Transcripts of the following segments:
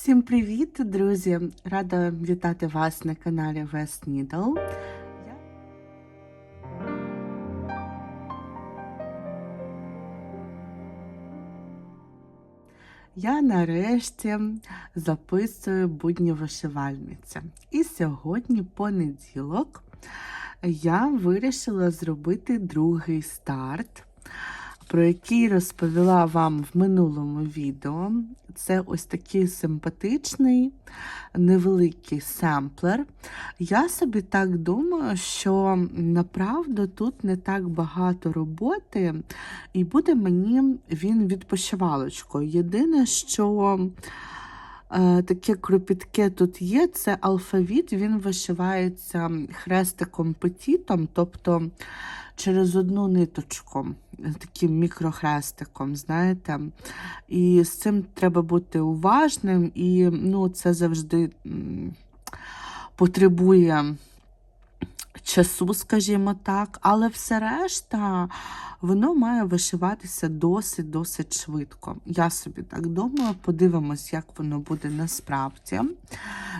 Всім привіт, друзі! Рада вітати вас на каналі West Needle. Я- нарешті записую будні вишивальниця. І сьогодні понеділок я вирішила зробити другий старт, про який розповіла вам в минулому відео. Це ось такий симпатичний невеликий семплер. Я собі так думаю, що направду тут не так багато роботи, і буде мені він відпочивалочкою. Єдине, що таке кропітке тут є, це алфавіт, він вишивається хрестиком петітом, тобто через одну ниточку, таким мікрохрестиком, знаєте. І з цим треба бути уважним, і ну, це завжди потребує часу, скажімо так, але все решта воно має вишиватися досить-досить швидко. Я собі так думаю, подивимось, як воно буде насправді.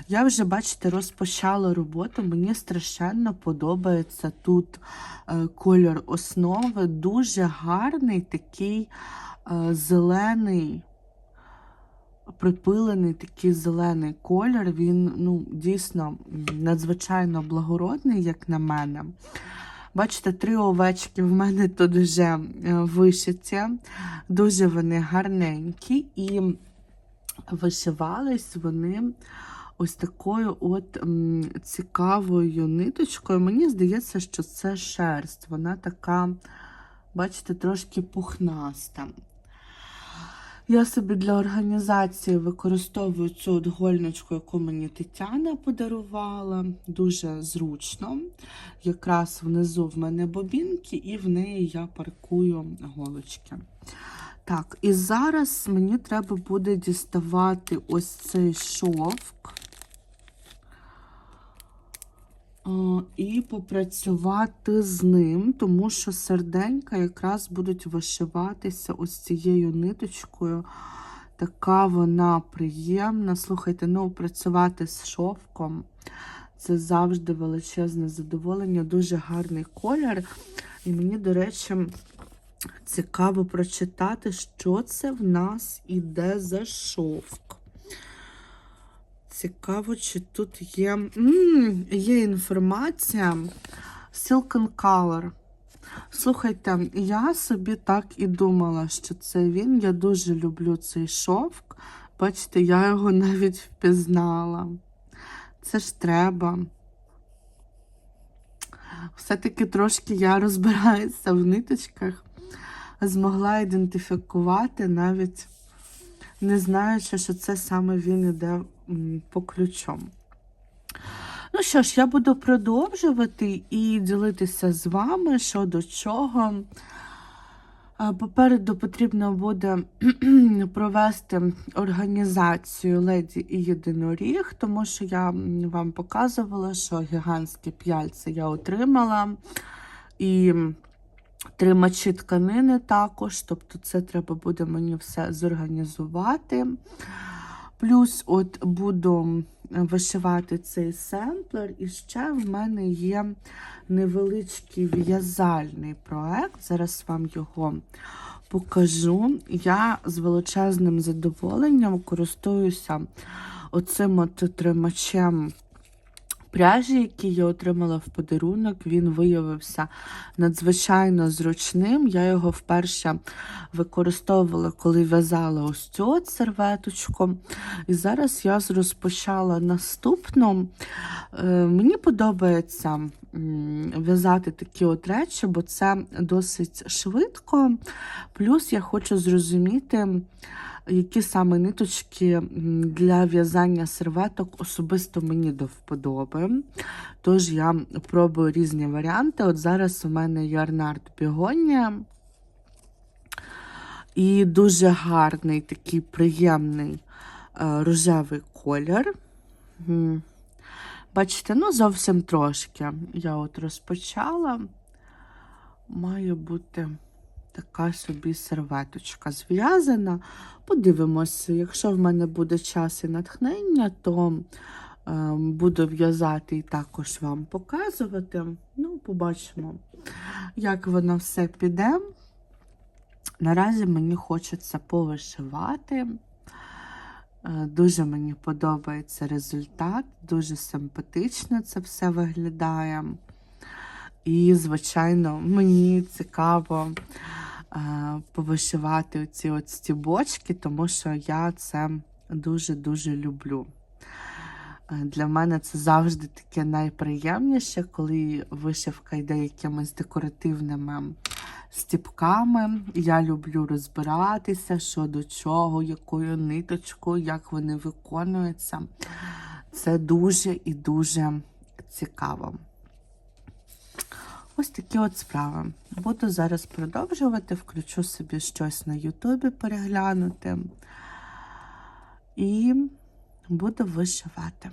Я вже, бачите, розпочала роботу. Мені страшенно подобається тут е, кольор основи, дуже гарний такий е, зелений. Припилений такий зелений колір, він ну, дійсно надзвичайно благородний, як на мене. Бачите, три овечки в мене тут вже е, вишиті, дуже вони гарненькі, і вишивались вони ось такою от цікавою ниточкою. Мені здається, що це шерсть. Вона така, бачите, трошки пухнаста. Я собі для організації використовую цю от гольничку, яку мені Тетяна подарувала. Дуже зручно. Якраз внизу в мене бобінки, і в неї я паркую голочки. Так, і зараз мені треба буде діставати ось цей шовк. Е, І попрацювати з ним, тому що серденька якраз будуть вишиватися ось цією ниточкою. Така вона приємна. Слухайте, ну працювати з шовком це завжди величезне задоволення, дуже гарний колір. І мені, до речі, цікаво прочитати, що це в нас іде за шовк. Цікаво, чи тут є М, є інформація. Silken Color. Слухайте, я собі так і думала, що це він. Я дуже люблю цей шовк. Бачите, я його навіть впізнала. Це ж треба. Все-таки трошки я розбираюся в ниточках, змогла ідентифікувати навіть не знаючи, що це саме він іде по ключом. Ну що ж, я буду продовжувати і ділитися з вами що до чого. Попереду потрібно буде провести організацію леді і єдиноріг, тому що я вам показувала, що гігантське п'яльце я отримала. І тримачі тканини також, тобто це треба буде мені все зорганізувати. Плюс от буду вишивати цей семплер, і ще в мене є невеличкий в'язальний проект. Зараз вам його покажу. Я з величезним задоволенням користуюся оцим от тримачем пряжі, який я отримала в подарунок, він виявився надзвичайно зручним. Я його вперше використовувала, коли в'язала ось цю от серветочку. І зараз я розпочала наступну. Е, Мені подобається в'язати такі от речі, бо це досить швидко. Плюс я хочу зрозуміти, які саме ниточки для в'язання серветок особисто мені до вподоби. Тож я пробую різні варіанти. От зараз у мене Ярнард Бігонія. І дуже гарний, такий приємний е, рожевий колір. Бачите, ну зовсім трошки. Я от розпочала. Має бути така собі серветочка зв'язана. Подивимося, якщо в мене буде час і натхнення, то е, буду в'язати і також вам показувати. Ну, побачимо, як воно все піде. Наразі мені хочеться повишивати. Е, Дуже мені подобається результат, дуже симпатично це все виглядає. І, звичайно, мені цікаво е, повишивати ці стібочки, тому що я це дуже-дуже люблю. Е, Для мене це завжди таке найприємніше, коли вишивка йде якимись декоративними стіпками. Я люблю розбиратися, що до чого, якою ниточкою, як вони виконуються. Це дуже і дуже цікаво. Ось такі от справи. Буду зараз продовжувати, включу собі щось на Ютубі переглянути і буду вишивати.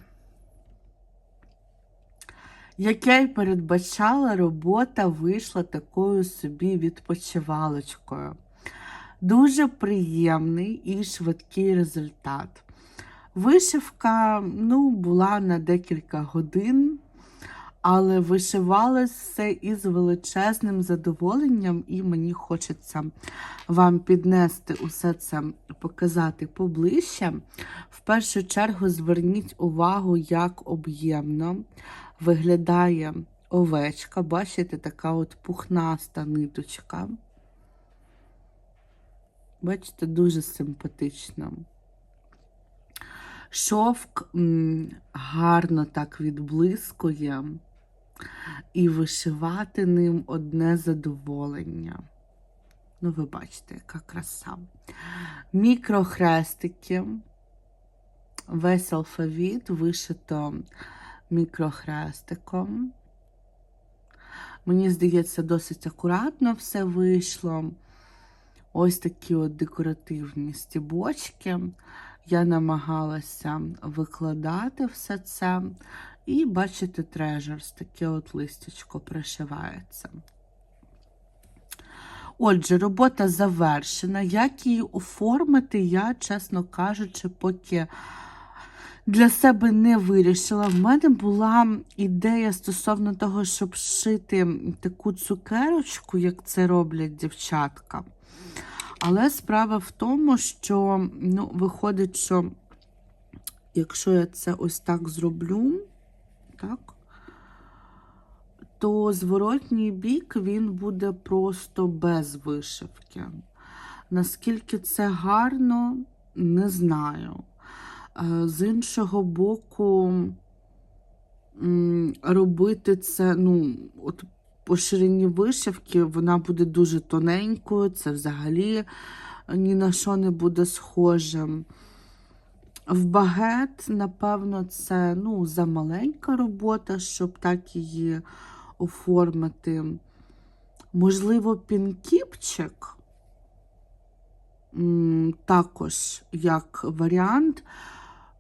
Як я й передбачала, робота вийшла такою собі відпочивалочкою. Дуже приємний і швидкий результат. Вишивка ну, була на декілька годин, але вишивалось все із величезним задоволенням, і мені хочеться вам піднести усе це, показати поближче. В першу чергу зверніть увагу, як об'ємно виглядає овечка. Бачите, така от пухнаста ниточка. Бачите, дуже симпатично. Шовк гарно так відблискує, і вишивати ним одне задоволення. Ну, ви бачите, яка краса. Мікрохрестики. Весь алфавіт вишито мікрохрестиком. Мені здається, досить акуратно все вийшло. Ось такі от декоративні стібочки. Я намагалася викладати все це. І, бачите, трежерс, таке от листячко пришивається. Отже, робота завершена. Як її оформити, я, чесно кажучи, поки для себе не вирішила. В мене була ідея стосовно того, щоб шити таку цукерочку, як це роблять дівчатка. Але справа в тому, що ну, виходить, що якщо я це ось так зроблю, так, то зворотній бік він буде просто без вишивки. Наскільки це гарно, не знаю. Е, З іншого боку, робити це, ну, от по ширині вишивки, вона буде дуже тоненькою, це взагалі ні на що не буде схожим. В багет, напевно, це ну, замаленька робота, щоб так її оформити. Можливо, пінкіпчик також як варіант.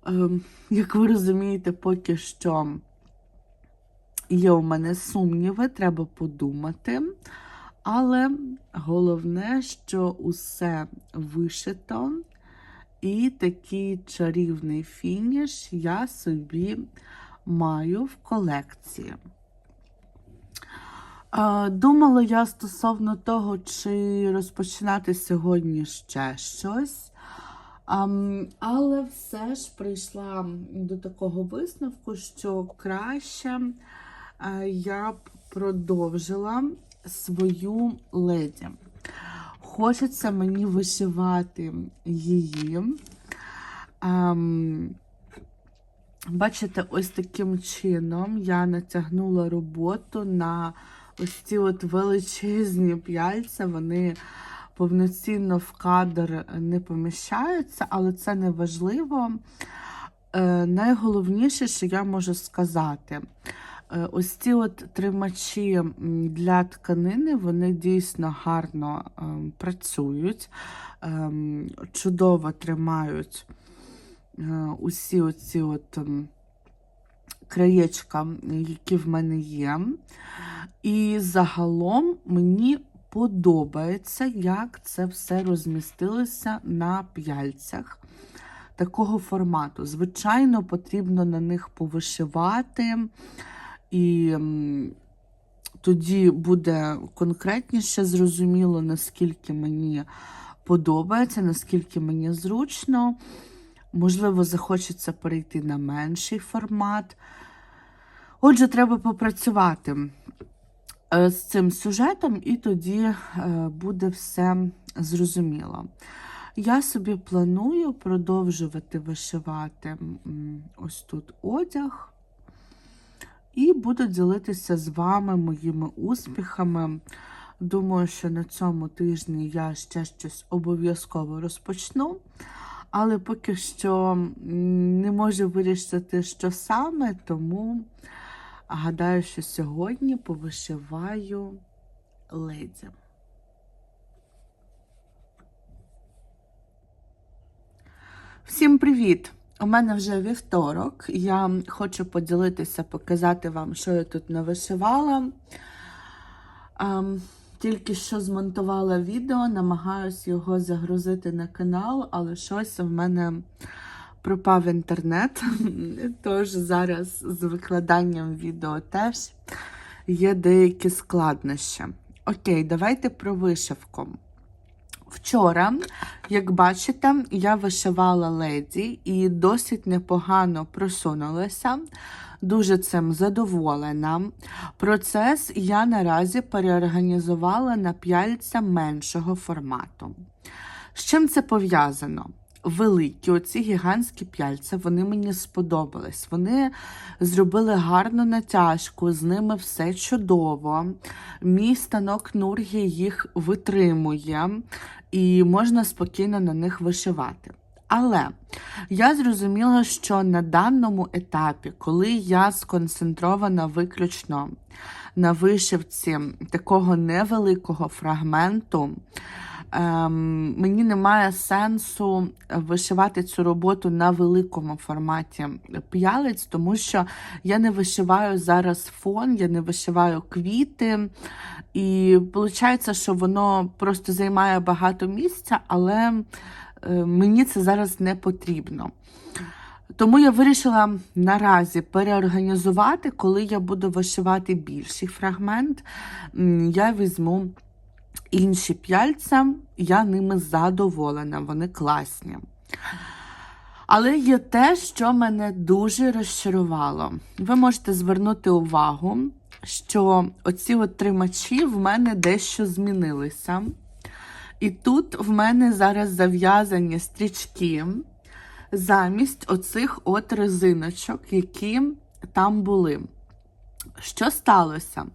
Ем, Як ви розумієте, поки що є у мене сумніви, треба подумати. Але головне, що усе вишито, і такий чарівний фініш я собі маю в колекції. Думала я стосовно того, чи розпочинати сьогодні ще щось. Але все ж прийшла до такого висновку, що краще е, я б продовжила свою леді. Хочеться мені вишивати її. Ам, бачите, ось таким чином я натягнула роботу на ось ці от величезні п'яльця. Вони повноцінно в кадр не поміщаються, але це не важливо. Е, найголовніше, що я можу сказати, ось ці от тримачі для тканини, вони дійсно гарно ем, працюють, ем, чудово тримають е, усі оці от ем, краєчка, які в мене є. І загалом мені подобається, як це все розмістилося на п'яльцях такого формату. Звичайно, потрібно на них повишивати, і тоді буде конкретніше зрозуміло, наскільки мені подобається, наскільки мені зручно. Можливо, захочеться перейти на менший формат. Отже, треба попрацювати е, з цим сюжетом, і тоді е, буде все зрозуміло. Я собі планую продовжувати вишивати ось тут одяг. І буду ділитися з вами моїми успіхами. Думаю, що на цьому тижні я ще щось обов'язково розпочну. Але поки що не можу вирішити, що саме, тому гадаю, що сьогодні повишиваю леді. Всім привіт! У мене вже вівторок. Я хочу поділитися, показати вам, що я тут навишивала. Ем, тільки що змонтувала відео, намагаюся його загрузити на канал, але щось в мене пропав інтернет. Тож зараз з викладанням відео теж є деякі складнощі. Окей, давайте про вишивку. Вчора, як бачите, я вишивала леді і досить непогано просунулася. Дуже цим задоволена. Процес я наразі переорганізувала на п'яльця меншого формату. З чим це пов'язано? Великі, оці гігантські п'яльця, вони мені сподобались. Вони зробили гарну натяжку, з ними все чудово. Мій станок Нургі їх витримує, і можна спокійно на них вишивати. Але я зрозуміла, що на даному етапі, коли я сконцентрована виключно на вишивці такого невеликого фрагменту, ем, мені немає сенсу вишивати цю роботу на великому форматі п'ялиць, тому що я не вишиваю зараз фон, я не вишиваю квіти. І виходить, що воно просто займає багато місця, але е, мені це зараз не потрібно. Тому я вирішила наразі переорганізувати, коли я буду вишивати більший фрагмент, я візьму інші п'яльця, я ними задоволена, вони класні. Але є те, що мене дуже розчарувало. Ви можете звернути увагу, що оці от тримачі в мене дещо змінилися. І тут в мене зараз зав'язані стрічки замість оцих от резиночок, які там були. Що сталося?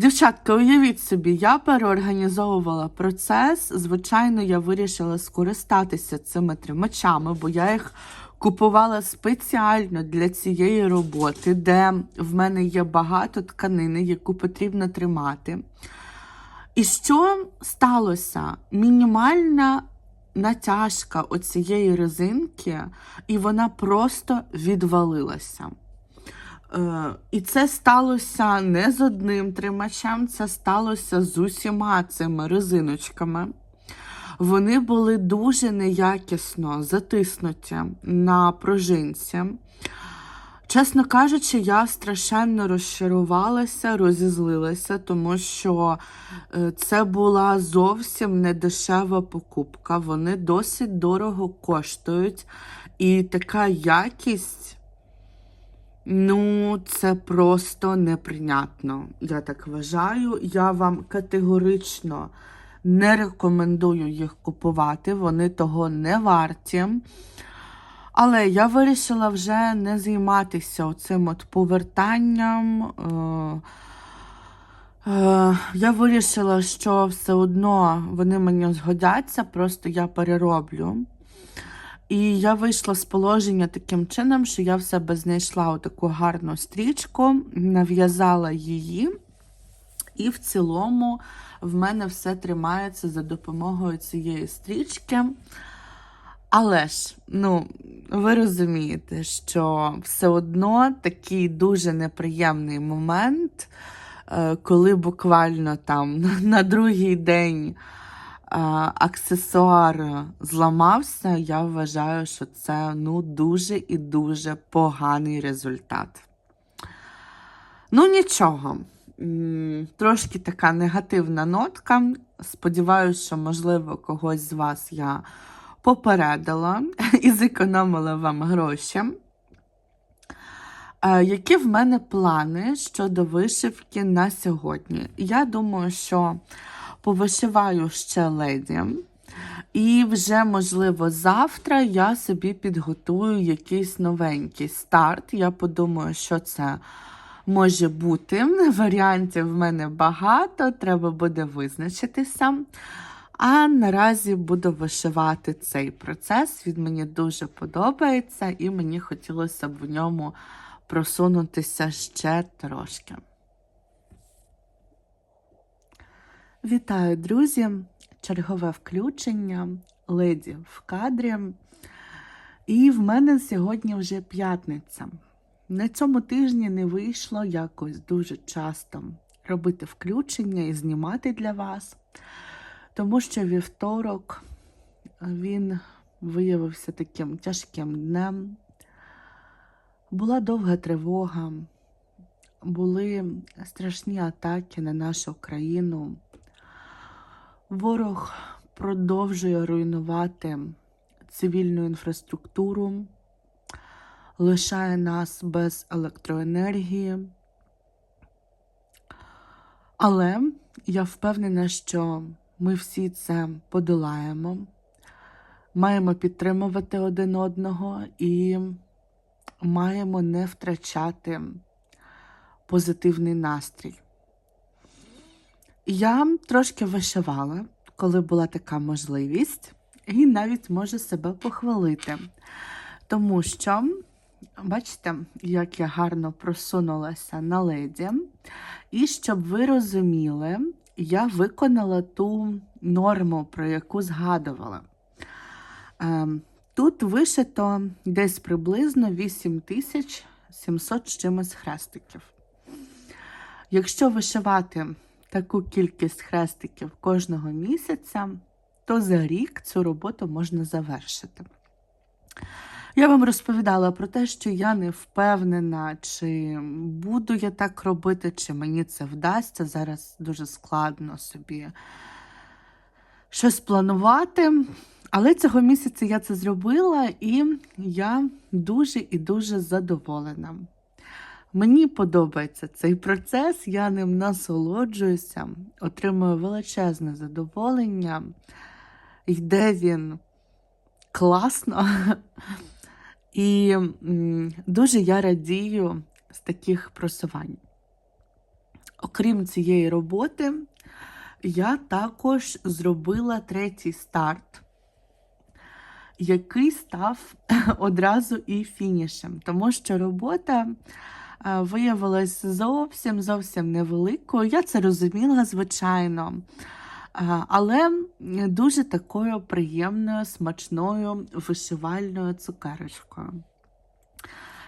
Дівчатка, уявіть собі, я переорганізовувала процес. Звичайно, я вирішила скористатися цими тримачами, бо я їх купувала спеціально для цієї роботи, де в мене є багато тканини, яку потрібно тримати. І що сталося? Мінімальна натяжка оцієї резинки, і вона просто відвалилася. Е, І це сталося не з одним тримачем, це сталося з усіма цими резиночками. Вони були дуже неякісно затиснуті на пружинці. Чесно кажучи, я страшенно розчарувалася, розізлилася, тому що е, це була зовсім не дешева покупка. Вони досить дорого коштують. І така якість, ну, це просто неприйнятно. Я так вважаю. Я вам категорично не рекомендую їх купувати, вони того не варті. Але я вирішила вже не займатися оцим от повертанням. Е, е, Я вирішила, що все одно вони мені згодяться, просто я перероблю. І я вийшла з положення таким чином, що я в себе знайшла таку гарну стрічку, нав'язала її, і в цілому в мене все тримається за допомогою цієї стрічки. Але ж, ну, ви розумієте, що все одно такий дуже неприємний момент. е, коли буквально там на другий день аксесуар зламався, я вважаю, що це ну, дуже і дуже поганий результат. Ну, нічого. Трошки така негативна нотка. Сподіваюся, що, можливо, когось з вас я попередила і зекономила вам гроші. Е, Які в мене плани щодо вишивки на сьогодні? Я думаю, що повишиваю ще леді. І вже, можливо, завтра я собі підготую якийсь новенький старт. Я подумаю, що це може бути. Варіантів в мене багато, треба буде визначитися. А наразі буду вишивати цей процес. Він мені дуже подобається, і мені хотілося б в ньому просунутися ще трошки. Вітаю, друзі! Чергове включення, леді в кадрі. І в мене сьогодні вже п'ятниця. На цьому тижні не вийшло якось дуже часто робити включення і знімати для вас, тому що вівторок він виявився таким тяжким днем. Була довга тривога, були страшні атаки на нашу країну. Ворог продовжує руйнувати цивільну інфраструктуру, лишає нас без електроенергії. Але я впевнена, що ми всі це подолаємо, маємо підтримувати один одного і маємо не втрачати позитивний настрій. Я трошки вишивала, коли була така можливість, і навіть можу себе похвалити. Тому що, бачите, як я гарно просунулася на леді. І щоб ви розуміли, я виконала ту норму, про яку згадувала. Ем, Тут вишито десь приблизно 8700 з чимось хрестиків. Якщо вишивати таку кількість хрестиків кожного місяця, то за рік цю роботу можна завершити. Я вам розповідала про те, що я не впевнена, чи буду я так робити, чи мені це вдасться. Зараз дуже складно собі щось планувати. Але цього місяця я це зробила, і я дуже і дуже задоволена. Мені подобається цей процес, я ним насолоджуюся, отримую величезне задоволення. Йде він класно. І дуже я радію з таких просувань. Окрім цієї роботи, я також зробила третій старт, який став одразу і фінішем, тому що робота виявилась зовсім зовсім невеликою. Я це розуміла, звичайно. Е, Але дуже такою приємною, смачною вишивальною цукерочкою.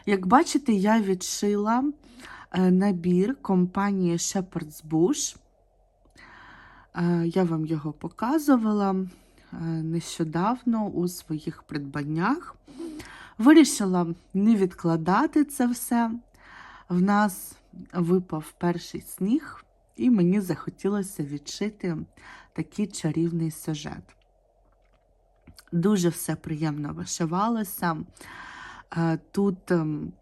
Як бачите, я відшила е, набір компанії Shepherd's Bush. Е, Я вам його показувала е, нещодавно у своїх придбаннях. Вирішила не відкладати це все. В нас випав перший сніг, і мені захотілося відшити такий чарівний сюжет. Дуже все приємно вишивалося. Е, Тут ем,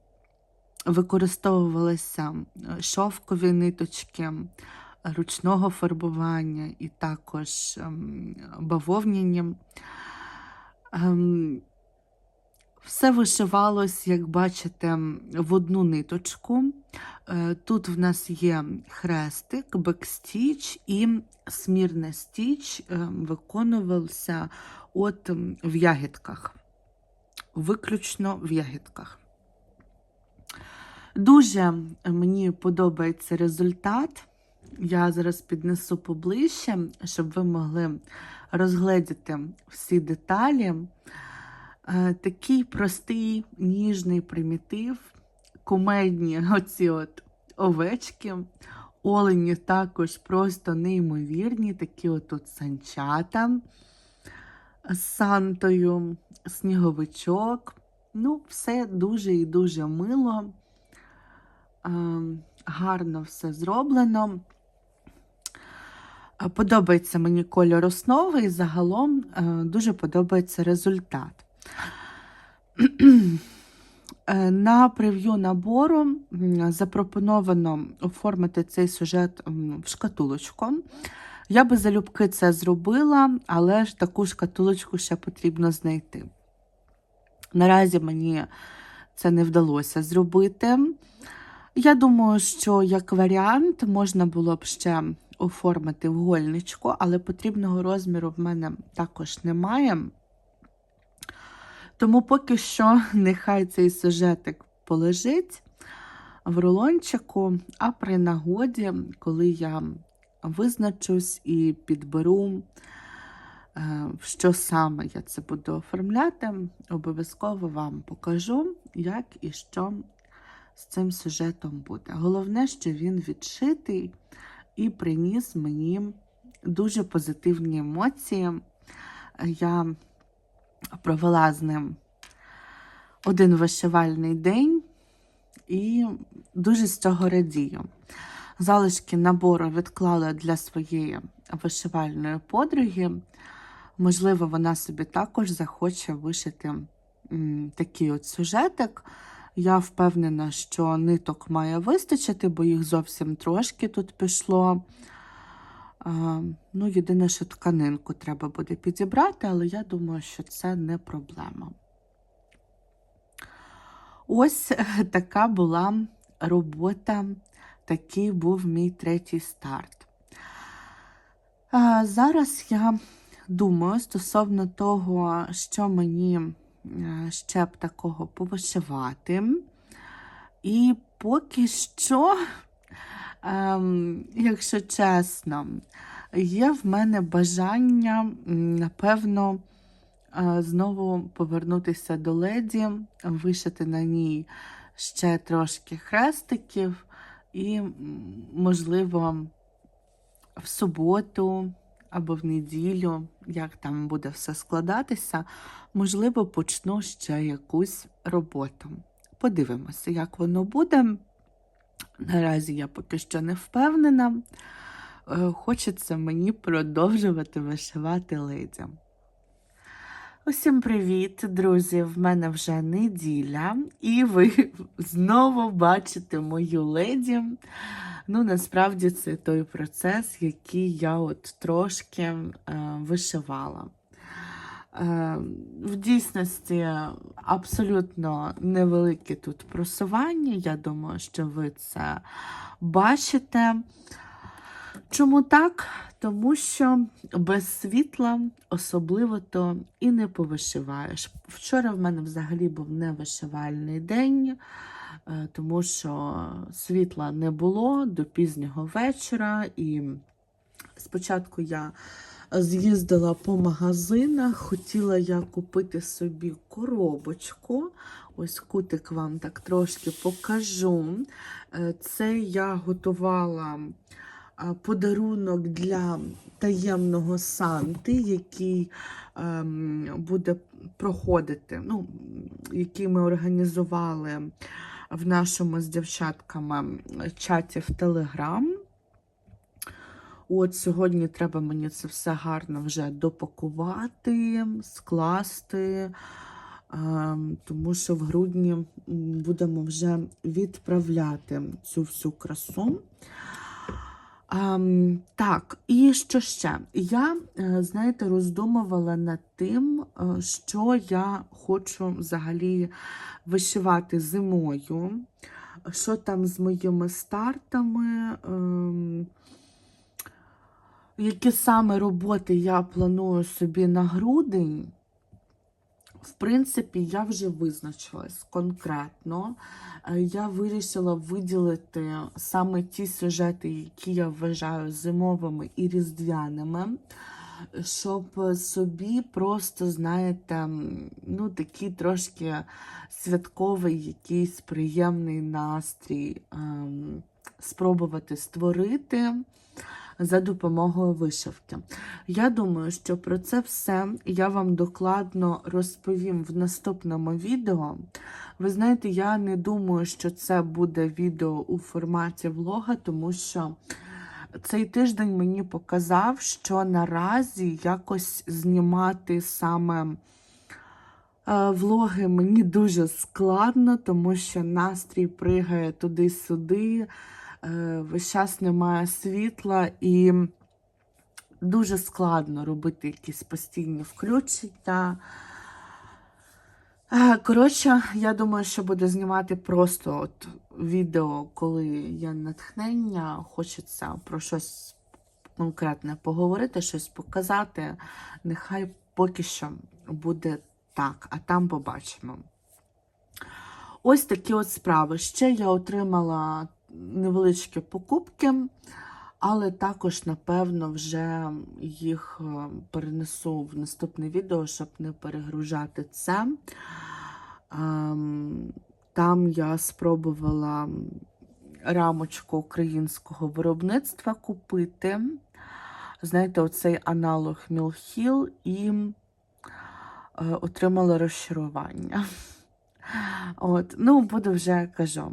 використовувалися е, шовкові ниточки ручного фарбування і також ем, бавовняні. Все вишивалось, як бачите, в одну ниточку. Е, Тут в нас є хрестик, бекстіч і смірний стіч е, виконувався от в ягідках, виключно в ягідках. Дуже мені подобається результат. Я зараз піднесу поближче, щоб ви могли розгледіти всі деталі. Е, Такий простий, ніжний примітив, кумедні оці от овечки Олені також просто неймовірні, такі отут санчата з Сантою, сніговичок. Ну, все дуже і дуже мило. Е, Гарно все зроблено. Подобається мені кольор основи і загалом е, дуже подобається результат. Е, На прев'ю набору запропоновано оформити цей сюжет в шкатулочку. Я би залюбки це зробила, але ж таку шкатулочку ще потрібно знайти. Наразі мені це не вдалося зробити. Я думаю, що як варіант можна було б ще оформити в гольничку, але потрібного розміру в мене також немає. Тому поки що нехай цей сюжетик полежить в рулончику, а при нагоді, коли я визначусь і підберу, е, що саме я це буду оформляти, обов'язково вам покажу, як і що з цим сюжетом буде. Головне, що він відшитий і приніс мені дуже позитивні емоції. Я провела з ним один вишивальний день і дуже з цього радію. Залишки набору відклала для своєї вишивальної подруги. Можливо, вона собі також захоче вишити такий от сюжетик. Я впевнена, що ниток має вистачити, бо їх зовсім трошки тут пішло. А, ну, єдине, що тканинку треба буде підібрати, але я думаю, що це не проблема. Ось е, така була робота, такий був мій третій старт. А, зараз я думаю стосовно того, що мені е, ще б такого повишивати. І поки що, ем, якщо чесно, є в мене бажання, напевно, е, знову повернутися до леді, вишити на ній ще трошки хрестиків, і, можливо, в суботу або в неділю, як там буде все складатися, можливо, почну ще якусь роботу. Подивимося, як воно буде. Наразі я поки що не впевнена. Е, Хочеться мені продовжувати вишивати леді. Усім привіт, друзі! В мене вже неділя, і ви знову бачите мою леді. Ну, насправді це той процес, який я от трошки е, вишивала. Е, в дійсності абсолютно невелике тут просування. Я думаю, що ви це бачите. Чому так? Тому що без світла особливо то і не повишиваєш. Вчора в мене взагалі був невишивальний день, е, тому що світла не було до пізнього вечора. І спочатку я з'їздила по магазинах, хотіла я купити собі коробочку. Ось кутик вам так трошки покажу. Е, Це я готувала подарунок для таємного Санти, який ем, буде проходити, ну, який ми організували в нашому з дівчатками чаті в Телеграм. От сьогодні треба мені це все гарно вже допакувати, скласти, ем, тому що в грудні будемо вже відправляти цю всю красу. Ем, так, і що ще? Я, е, знаєте, роздумувала над тим, е, що я хочу взагалі вишивати зимою. Що там з моїми стартами? ем, які саме роботи я планую собі на грудень, в принципі, я вже визначилась конкретно. Е, Я вирішила виділити саме ті сюжети, які я вважаю зимовими і різдвяними, щоб собі просто, знаєте, ну, такий трошки святковий, якийсь приємний настрій ем, спробувати створити за допомогою вишивки. Я думаю, що про це все я вам докладно розповім в наступному відео. Ви знаєте, я не думаю, що це буде відео у форматі влога, тому що цей тиждень мені показав, що наразі якось знімати саме е, влоги мені дуже складно, тому що настрій пригає туди-сюди, весь час немає світла і дуже складно робити якісь постійні включення. Е, Коротше, я думаю, що буду знімати просто от відео, коли є натхнення, хочеться про щось конкретне поговорити, щось показати. Нехай поки що буде так, а там побачимо. Ось такі от справи. Ще я отримала невеличкі покупки, але також, напевно, вже їх е, перенесу в наступне відео, щоб не перегружати це. Ем, Там я спробувала рамочку українського виробництва купити. Знаєте, оцей аналог Мілхіл і е, отримала розчарування. От, ну, буду вже кажу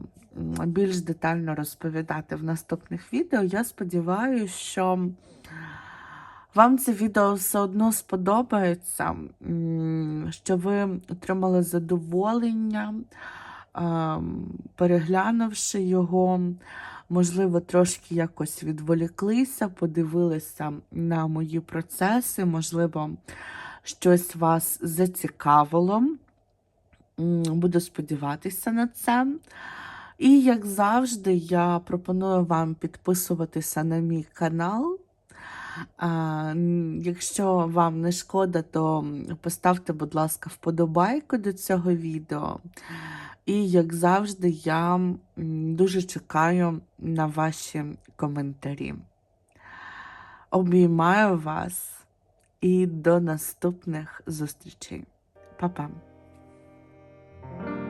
більш детально розповідати в наступних відео. Я сподіваюся, що вам це відео все одно сподобається, що ви отримали задоволення, ем, переглянувши його, можливо, трошки якось відволіклися, подивилися на мої процеси, можливо, щось вас зацікавило. Буду сподіватися на це. І, як завжди, я пропоную вам підписуватися на мій канал. Якщо вам не шкода, то поставте, будь ласка, вподобайку до цього відео. І, як завжди, я дуже чекаю на ваші коментарі. Обіймаю вас і до наступних зустрічей. Па-па! Thank you.